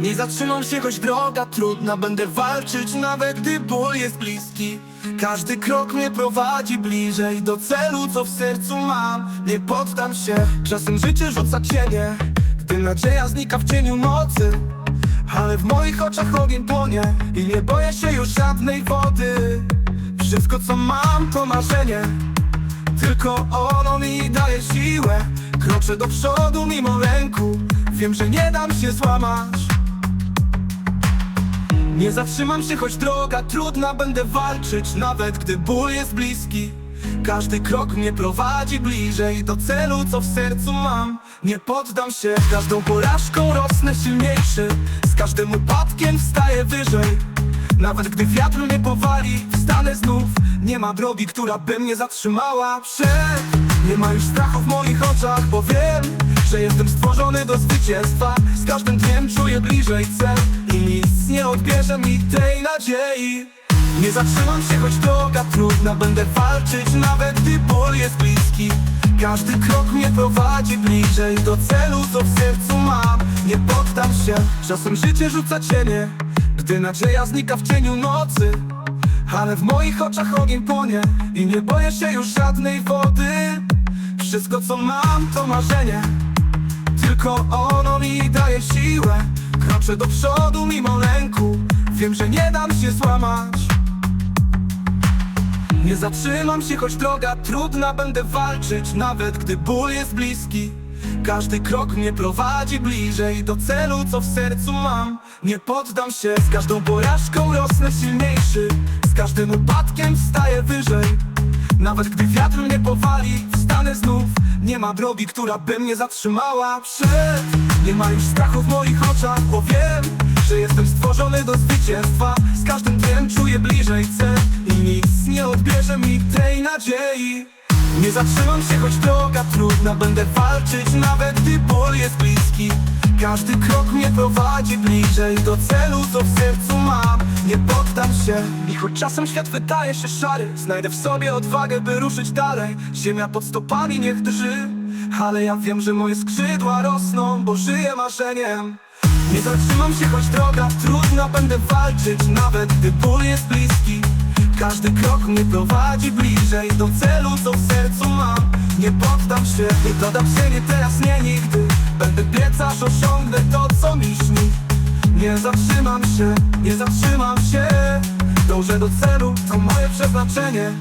Nie zatrzymam się, choć droga trudna Będę walczyć, nawet gdy ból jest bliski. Każdy krok mnie prowadzi bliżej Do celu, co w sercu mam. Nie poddam się Czasem życie rzuca cienie Gdy nadzieja znika w cieniu nocy Ale w moich oczach ogień płonie I nie boję się już żadnej wody. Wszystko co mam to marzenie. Tylko ono mi daje siłę. Kroczę do przodu mimo lęku Wiem, że nie dam się złamać. Nie zatrzymam się, choć droga trudna Będę walczyć, nawet gdy ból jest bliski. Każdy krok mnie prowadzi bliżej Do celu, co w sercu mam. Nie poddam się, każdą porażką rosnę silniejszy. Z każdym upadkiem wstaję wyżej. Nawet gdy wiatr mnie powali, wstanę znów. Nie ma drogi, która by mnie zatrzymała. Przed Nie ma już strachu w moich oczach, bo wiem Że jestem stworzony do zwycięstwa. Z każdym dniem czuję bliżej cel I nic nie odbierze mi tej nadziei. Nie zatrzymam się, choć droga trudna. Będę walczyć, nawet gdy ból jest bliski. Każdy krok mnie prowadzi bliżej do celu, co w sercu mam. Nie poddam się, czasem życie rzuca cienie Gdy nadzieja znika w cieniu nocy. Ale w moich oczach ogień płonie I nie boję się już żadnej wody. Wszystko co mam to marzenie Tylko ono mi daje siłę. Kroczę do przodu mimo lęku. Wiem, że nie dam się złamać. Nie zatrzymam się, choć droga trudna Będę walczyć, nawet gdy ból jest bliski. Każdy krok mnie prowadzi bliżej Do celu, co w sercu mam. Nie poddam się, z każdą porażką rosnę silniejszy. Z każdym upadkiem wstaję wyżej Nawet gdy wiatr mnie powali, wstanę znów. Nie ma drogi, która by mnie zatrzymała. Przed Nie ma już strachu w moich oczach, bo wiem że jestem stworzony do zwycięstwa. Z każdym dniem czuję bliżej cel I nic nie odbierze mi tej nadziei. Nie zatrzymam się, choć droga trudna. Będę walczyć, nawet gdy ból jest bliski. Każdy krok mnie prowadzi bliżej Do celu, co w sercu mam. Nie się. I choć czasem świat wydaje się szary Znajdę w sobie odwagę, by ruszyć dalej. Ziemia pod stopami niech drży Ale ja wiem, że moje skrzydła rosną Bo żyję marzeniem. Nie zatrzymam się, choć droga trudna Będę walczyć, nawet gdy ból jest bliski. Każdy krok mnie prowadzi bliżej Do celu, co w sercu mam. Nie poddam się, nie dodam się, nie teraz, nie nigdy. Będę biec, aż osiągnę to, co mi śni Nie zatrzymam się, nie zatrzymam Dążę do celu, to moje przeznaczenie